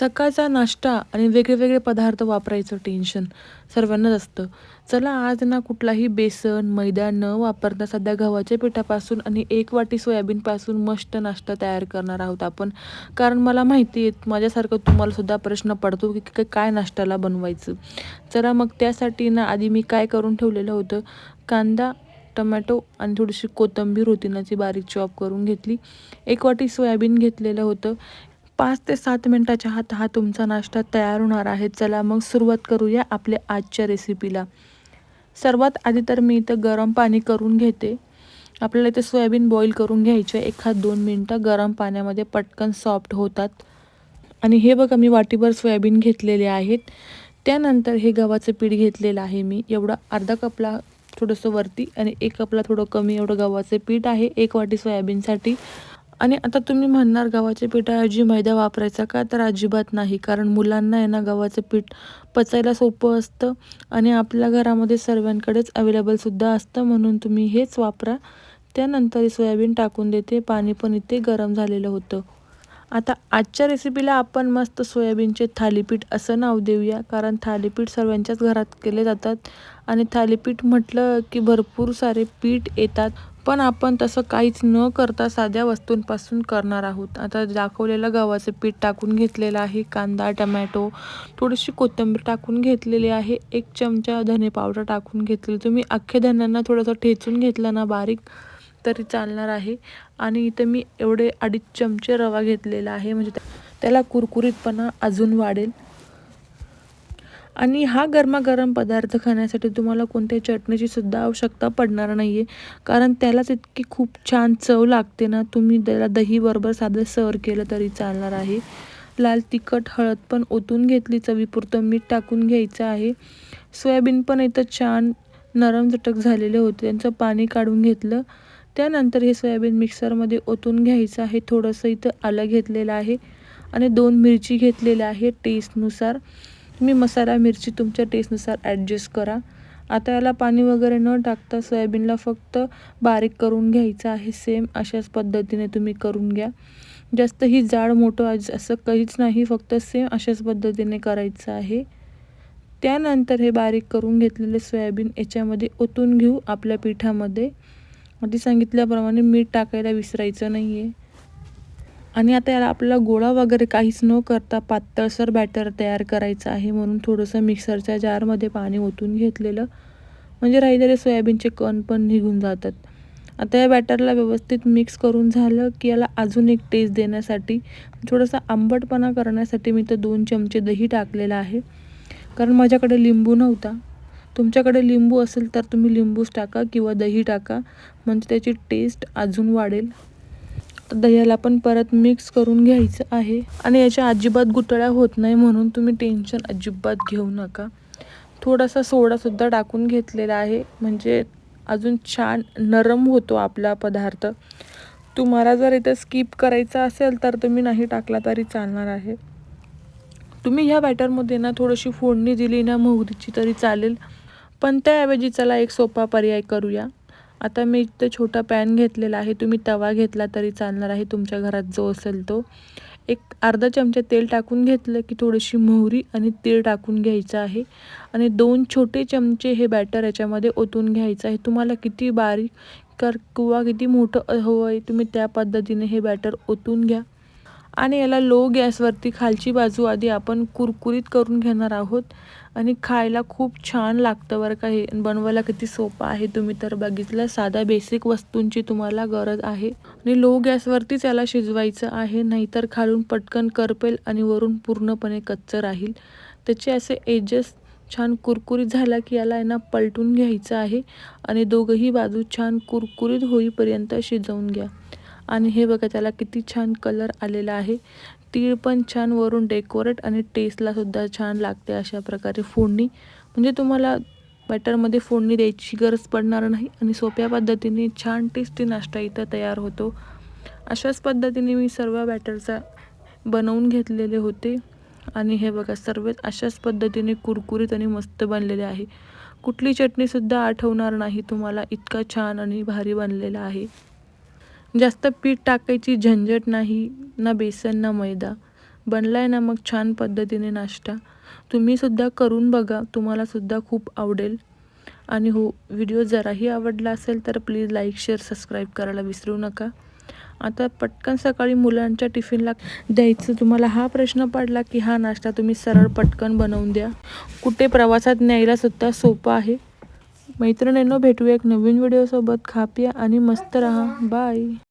सकाळचा नाश्ता आणि वेगळेवेगळे पदार्थ वापरायचं टेन्शन सर्वांनाच असतं. चला आज ना कुठलाही बेसन मैदा न वापरता सध्या गव्हाच्या पिठापासून आणि एक वाटी सोयाबीनपासून मस्त नाश्ता तयार करणार आहोत आपण. कारण मला माहिती आहे माझ्यासारखं तुम्हालासुद्धा प्रश्न पडतो की काय नाश्त्याला बनवायचं. चला मग त्यासाठी ना आधी मी काय करून ठेवलेलं होतं? कांदा टमॅटो आणि थोडीशी कोथिंबीर होती ना ती बारीक चॉप करून घेतली. एक वाटी सोयाबीन घेतलेलं होतं. पाच ते सात मिनटाच्या हात हा तुमचा नाश्ता तयार होणार आहे. चला मग सुरुवात करूया आपल्या आजच्या रेसिपीला सर्वात आधी तर मी इथं गरम पाणी करून घेते. आपल्याला इथे सोयाबीन बॉईल करून घ्यायचे एखाद दोन मिनटं गरम पाण्यामध्ये पटकन सॉफ्ट होतात. आणि हे बघा मी वाटीभर सोयाबीन घेतलेले आहेत. त्यानंतर हे गव्हाचं पीठ घेतलेलं आहे मी. एवढा अर्धा कपला थोडंसं वरती आणि एक कपला थोडं कमी एवढं गव्हाचं पीठ आहे. एक वाटी सोयाबीनसाठी आणि आता तुम्ही म्हणणार गव्हाच्या पिठाऐवजी मैदा वापरायचा का? तर अजिबात नाही कारण मुलांना आहे ना गव्हाचं पीठ पचायला सोपं असतं आणि आपल्या घरामध्ये सर्वांकडेच अवेलेबलसुद्धा असतं म्हणून तुम्ही हेच वापरा. त्यानंतर सोयाबीन टाकून देते पाणी पण इथे गरम झालेलं होतं. आता आजच्या रेसिपीला आपण मस्त सोयाबीनचे थालीपीठ असं नाव देऊया कारण थालीपीठ सर्वांच्याच घरात केले जातात. आणि थालीपीठ म्हटलं की भरपूर सारे पीठ येतात. पण आपण तसं काहीच न करता साध्या वस्तूंपासून करणार आहोत. आता दाखवलेलं गव्हाचं पीठ टाकून घेतलेलं आहे कांदा टमॅटो थोडीशी कोथिंबीर टाकून घेतलेली आहे एक चमचा धने पावडर टाकून घेतलेली. तुम्ही अख्ख्या धन्यांना थोडंसं ठेचून घेतलं ना बारीक तरी चालणार आहे. आणि इथं मी एवढे अडीच चमचे रवा घेतलेला आहे. म्हणजे त्याला कुरकुरीतपणा अजून वाढेल. आणि हा गरमागरम पदार्थ खाण्यासाठी तुम्हाला कोणत्याही चटणीची सुद्धा आवश्यकता पडणार नाही आहे कारण त्यालाच इतकी खूप छान चव लागते ना तुम्ही त्याला दहीबरोबर साधं सर्व केलं तरी चालणार आहे. लाल तिखट हळद पण ओतून घेतली चवीपुरतं मीठ टाकून घ्यायचं आहे. सोयाबीन पण इथं छान नरम झटक झालेले होते त्यांचं पाणी काढून घेतलं. त्यानंतर हे सोयाबीन मिक्सरमध्ये ओतून घ्यायचं आहे थोडंसं इथं आलं घेतलेलं आहे. आणि दोन मिरची घेतलेल्या आहे टेस्टनुसार तुम्ही मसाला मिरची तुमच्या टेस्टनुसार ॲडजस्ट करा. आता याला पाणी वगैरे न टाकता सोयाबीनला फक्त बारीक करून घ्यायचं आहे. सेम अशाच पद्धतीने तुम्ही करून घ्या. जास्त ही जाड मोठं असं काहीच नाही. फक्त सेम अशाच पद्धतीने करायचं आहे. त्यानंतर हे बारीक करून घेतलेले सोयाबीन याच्यामध्ये ओतून घेऊ आपल्या पिठामध्ये. आधी सांगितल्याप्रमाणे मीठ टाकायला विसरायचं नाही आहे आणि आता याला आपल्याला गोळा वगैरे काहीच न करता पातळसर बॅटर तयार करायचं आहे म्हणून थोडंसं मिक्सरच्या जारमध्ये पाणी ओतून घेतलेलं. म्हणजे राहिलेले सोयाबीनचे कण पण निघून जातात. आता या बॅटरला व्यवस्थित मिक्स करून झालं की याला अजून एक टेस्ट देण्यासाठी थोडासा आंबटपणा करण्यासाठी मी तर दोन चमचे दही टाकलेलं आहे. कारण माझ्याकडे लिंबू नव्हता. तुमच्याकडे लिंबू असेल तर तुम्ही लिंबूच टाका किंवा दही टाका. म्हणजे त्याची टेस्ट अजून वाढेल. तर दह्याला पण परत मिक्स करून घ्यायचं आहे. आणि याच्या अजिबात गुटळ्या होत नाही म्हणून तुम्ही टेन्शन अजिबात घेऊ नका. थोडासा सोडासुद्धा टाकून घेतलेला आहे. म्हणजे अजून छान नरम होतो आपला पदार्थ. तुम्हाला जर इथं स्किप करायचा असेल तर तुम्ही नाही टाकला तरी चालणार आहे. तुम्ही ह्या बॅटरमध्ये ना थोडीशी फोडणी दिली ना मोहरीची तरी चालेल. पण त्याऐवजी चला एक सोपा पर्याय करूया. आता मी इथं छोटा पॅन घेतलेला आहे. तुम्ही तवा घेतला तरी चालणार आहे. तुमच्या घरात जो असेल तो. एक अर्धा चमचा तेल टाकून घेतलं की थोडीशी मोहरी आणि तीळ टाकून घ्यायचं आहे. आणि दोन छोटे चमचे हे बॅटर याच्यामध्ये ओतून घ्यायचं आहे. तुम्हाला किती बारीक कर किंवा किती मोठं हवं आहे तुम्ही त्या पद्धतीने हे बॅटर ओतून घ्या. आणि याला लो गॅसवरती खालची बाजू आधी आपण कुरकुरीत करून घेणार आहोत. आणि खायला खूप छान लागतं बरं का. हे बनवायला किती सोपं आहे तुम्ही तर बघितलं. साध्या बेसिक वस्तूंची तुम्हाला गरज आहे. आणि लो गॅसवरतीच याला शिजवायचं आहे. नाहीतर खालून पटकन करपेल आणि वरून पूर्णपणे कच्चं राहील. त्याचे असे एजेस छान कुरकुरीत झाला की याला यांना पलटून घ्यायचं आहे. आणि दोघंही बाजू छान कुरकुरीत होईपर्यंत शिजवून घ्या. आणि हे बघा त्याला किती छान कलर आलेला आहे. तीळ पण छान वरून डेकोरेट आणि टेस्टलासुद्धा छान लागते अशा प्रकारे फोडणी. म्हणजे तुम्हाला बॅटरमध्ये फोडणी द्यायची गरज पडणार नाही आणि सोप्या पद्धतीने छान टेस्टी नाश्ता इथं तयार होतो. अशाच पद्धतीने मी सर्व बॅटरचा बनवून घेतलेले होते. आणि हे बघा सर्व अशाच पद्धतीने कुरकुरीत आणि मस्त बनलेले आहे. कुठली चटणीसुद्धा आठवणार नाही तुम्हाला इतका छान आणि भारी बनलेला आहे. जास्त पीठ टाकायची झंझट नाही ना बेसन ना मैदा. बनला आहे ना मग छान पद्धतीने नाश्ता. तुम्हीसुद्धा करून बघा तुम्हालासुद्धा खूप आवडेल. आणि हो व्हिडिओ जराही आवडला असेल तर प्लीज लाईक शेअर सबस्क्राईब करायला विसरू नका. आता पटकन सकाळी मुलांच्या टिफिनला द्यायचं. तुम्हाला हा प्रश्न पडला की हा नाश्ता तुम्ही सरळ पटकन बनवून द्या. कुठे प्रवासात न्यायलासुद्धा सोपं आहे. मैत्रिणींनो भेटूया एक नवीन व्हिडिओसोबत. खा पिया आणि मस्त राहा. बाय.